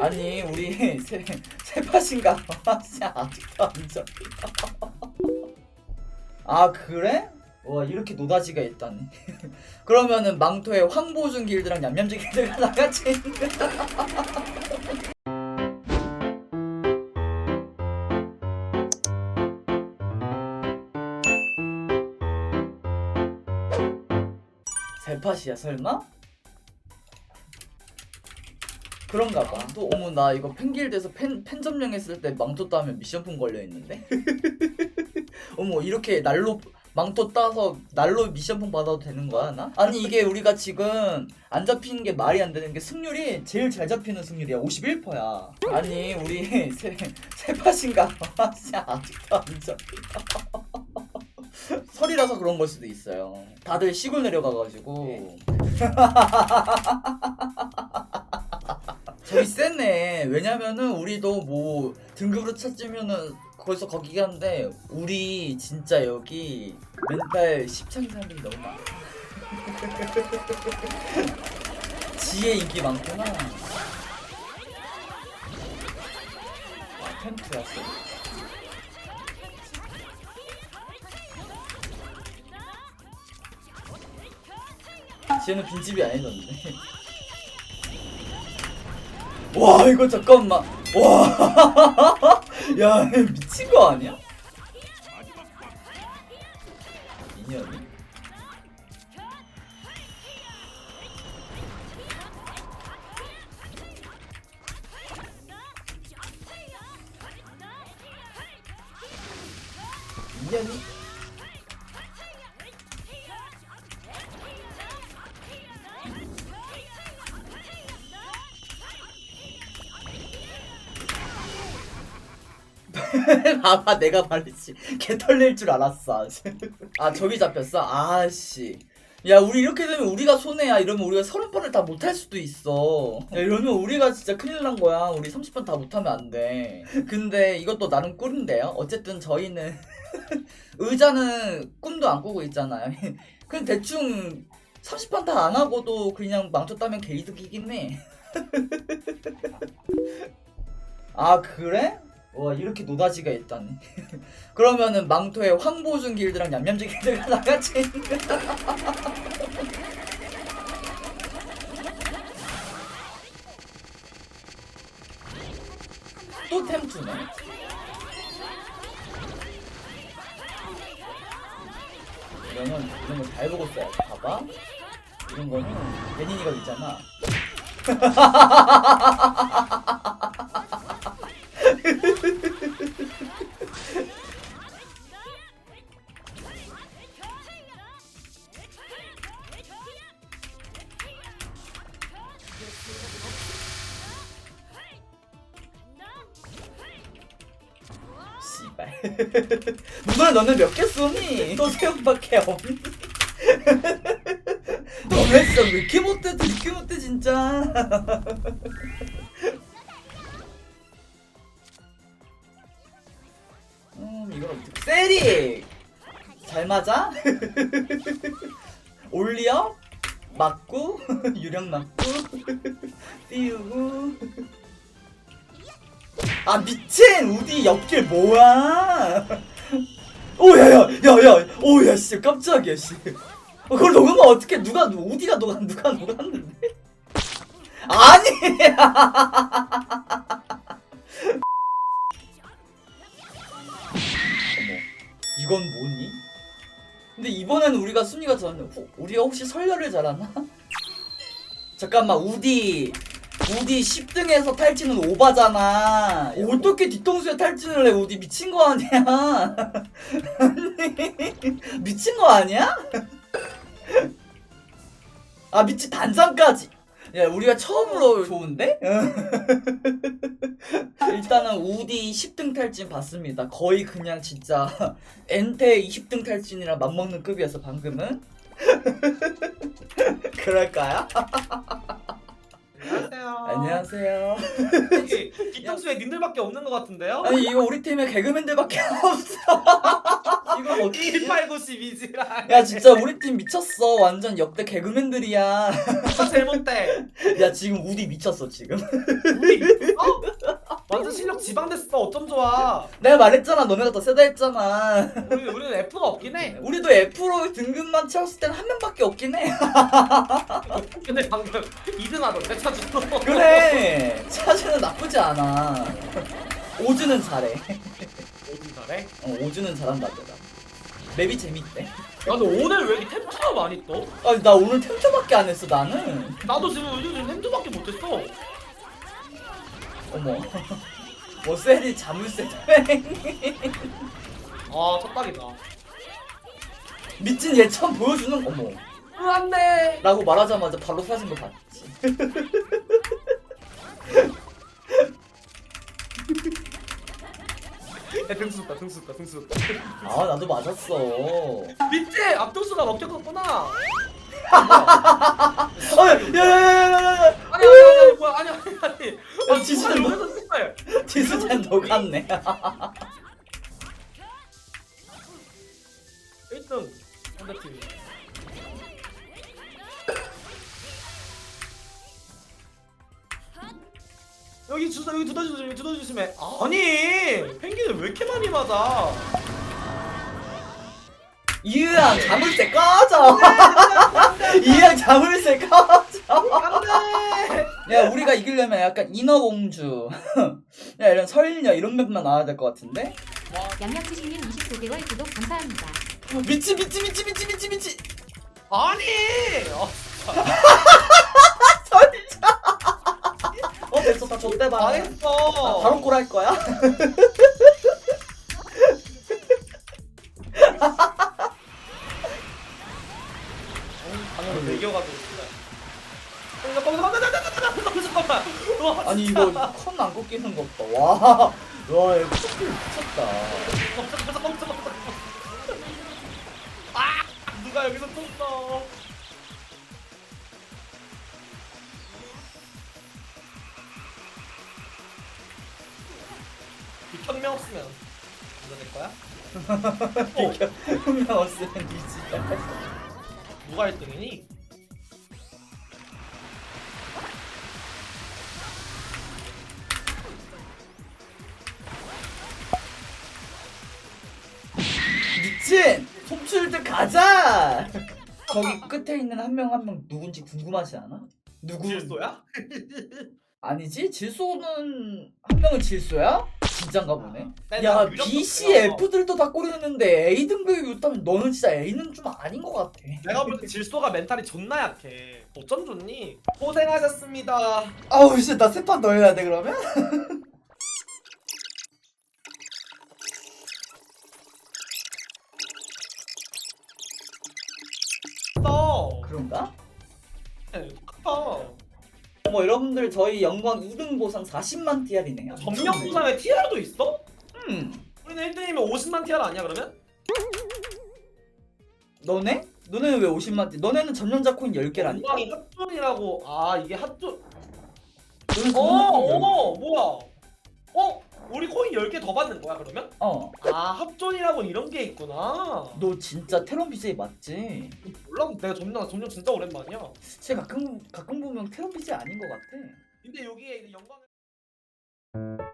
아니 우리 세. 진짜 아직도 안 잡혀. 아 그래? 와 이렇게 노다지가 있다니. 그러면은 망토에 황보준 길드랑 얌얌지 길드가 나같이 있는 세팟이야 설마? 그런가 봐. 또 어머 나 이거 팬길드에서 팬, 팬 점령했을 때 망토 따면 미션품 걸려 있는데. 어머 이렇게 날로 망토 따서 날로 미션품 받아도 되는 거야 나? 아니 이게 우리가 지금 안 잡히는 게 말이 안 되는 게 승률이 제일 잘 잡히는 승률이야 51%야. 아니 우리 세 세팟인가 봐. 진짜 아직도 안 잡혀. 설이라서 그런 걸 수도 있어요. 다들 시골 내려가가지고. 쎄네. 왜냐면은 우리도 뭐 등급으로 찾으면은 거기서 거기 가는데 우리 진짜 여기 멘탈 10창 사람들이 너무 많아. 지혜 인기 많구나. 아, 텐트였어. 지혜는 빈집이 아니던데. 와 이거 잠깐만 와, 야 미친 거 아니야? 인연이? 인연이? 봐봐 내가 말했지 개 털릴 줄 알았어. 아 저기 잡혔어? 아씨. 야 우리 이렇게 되면 우리가 손해야. 이러면 우리가 서른 번을 다 못할 수도 있어. 야 이러면 우리가 진짜 큰일 난 거야. 우리 30번 다 못하면 안돼. 근데 이것도 나름 꿀인데요. 어쨌든 저희는 의자는 꿈도 안 꾸고 있잖아요. 그냥 대충 30판 다안 하고도 그냥 망쳐 따면 개이득이긴 해. 아 그래? 와 이렇게 노다지가 있다니. 그러면은 망토에 황보준 길드랑 얌얌지 길드가 나같이 또 템투네. 이거는 이런 거 잘 보고 써야 돼. 봐봐. 이런 거는 베니니가 있잖아 누나 너는 몇 개 쏘니? 또 세영밖에 없니? 너네 진짜 왜 이렇게 못해 왜 이렇게 못해 진짜 음 이걸 어떻게 세리 잘 맞아? 올리어? 맞고 유령 맞고 띄우고 아 미친! 우디 옆길 뭐야? 오야야 야야. 오야 씨 깜짝이야 씨. 어, 그걸 녹으면 어떻게 누가 우디가 녹았 누가 녹았는데? 아니! 어머 이건 뭐니? 근데 이번에는 우리가 순위가 호, 우리가 혹시 설려를 잘하나? 잠깐만 우디 우디 10등에서 탈진은 오바잖아 어떻게 뒤통수에 탈진을 해 우디 미친 거 아니야 아니 미친 거 아니야? 아 미친 단상까지 야 우리가 처음으로 좋은데? 일단은 우디 10등 탈진 봤습니다 거의 그냥 진짜 엔테 20등 탈진이랑 맞먹는 급이었어 방금은 그럴까요? 안녕하세요. 안녕하세요 여기 뒤통수에 님들밖에 없는 것 같은데요? 아니 이거 우리 팀에 개그맨들밖에 없어 이거 어떻게 1892지라. 야 진짜 우리 팀 미쳤어 완전 역대 개그맨들이야 제일 못돼. 야 지금 우디 미쳤어 지금 우리 지방됐어 어쩜 좋아? 내가 말했잖아. 너네가 더 세다 했잖아. 우리, 우리는 F가 없긴 해. 우리도 F로 등급만 채웠을 때는 한 명밖에 없긴 해. 근데 방금 2등 하던데 차주로 그래. 차지는 나쁘지 않아. 오즈는 잘해. 어디 잘해? 어, 오즈는 잘한다 내가. 맵이 재밌대. 야 근데 오늘 왜 이렇게 템트가 많이 떠? 아니 나 오늘 템트밖에 안 했어 나는. 나도 지금 요즘 템트밖에 못했어. 어머 뭐 셀이 자물쇠 아 첫딱이다. 미친 얘 처음 보여주는 어머. 으 안돼. 라고 말하자마자 바로 사진 거 봤지. 야 등수 다 등수 다 등수 아 나도 맞았어. 밑에 앞등수가 먹혔었구나. 아, 야야야야야야. 아니 아니 아니 뭐야 아니 아니 아니. 어, 지수는 뭐- 여기서 색깔 디스잔 녹았네. 1등 상대팀. 여기 주사 여기 두더지 조심해 두더지 조심해. 아니 펭귄을 왜 이렇게 많이 맞아? 이유양 자물쇠 꺼져. 이유양 자물쇠 꺼져. 안돼 야 우리가 이기려면 약간 인어공주 야 이런 설녀 이런 맵만 나와야 될 것 같은데? 양양치신님 29개월 구독 감사합니다. 미치 미치 미치 미치 미치 미치 아니! 어, 설녀! 어 됐어 다. 줬대 봐. 망했어. 아, 바로 꼴할 거야? 방금 매겨가지고. 잠깐만 잠깐만 잠깐만 아니 이거 컨 안 꺾이는 거 없다 와와 이거 커플 미쳤다. 아 누가 여기서 떴어? 현명 없으면 이거 될 거야? 어, 분명 없으면 이지 누가 1등이니? 미친 속출 때 가자 저기 끝에 있는 한 명 한 명 누군지 궁금하지 않아? 누구? 질소야? 아니지 질소는 한 명은 질소야? 진짠가 보네 난야 B, C. F들도 다 꼬리는데 A 등급이 있다면 너는 진짜 A는 좀 아닌 것 같아 내가 볼 때 질소가 멘탈이 존나 약해 어쩜 좋니? 고생하셨습니다 아우 씨나세판 더 해야 돼 그러면? 또 그런가? 어. 어머 여러분들 저희 영광 2등 보상 40만 TR이네요 점령 보상에 TR도 있어? 음 우리는 1등이면 50만 TR 아니야 그러면? 너네? 너네는 왜 50만 T? 너네는 전년자 코인 10개라니까 영광이 핫존이라고 아 이게 핫존 너는 어, 전년자 코인 10개 어, 뭐야? 어? 우리 코인 10개 더 받는 거야, 그러면? 어. 아, 합존이라고 이런 게 있구나. 너 진짜 테런 BJ 맞지? 몰라, 내가 점령, 점령 진짜 오랜만이야. 쟤 가끔 가끔 보면 테런 BJ 아닌 것 같아. 근데 여기에 영광을.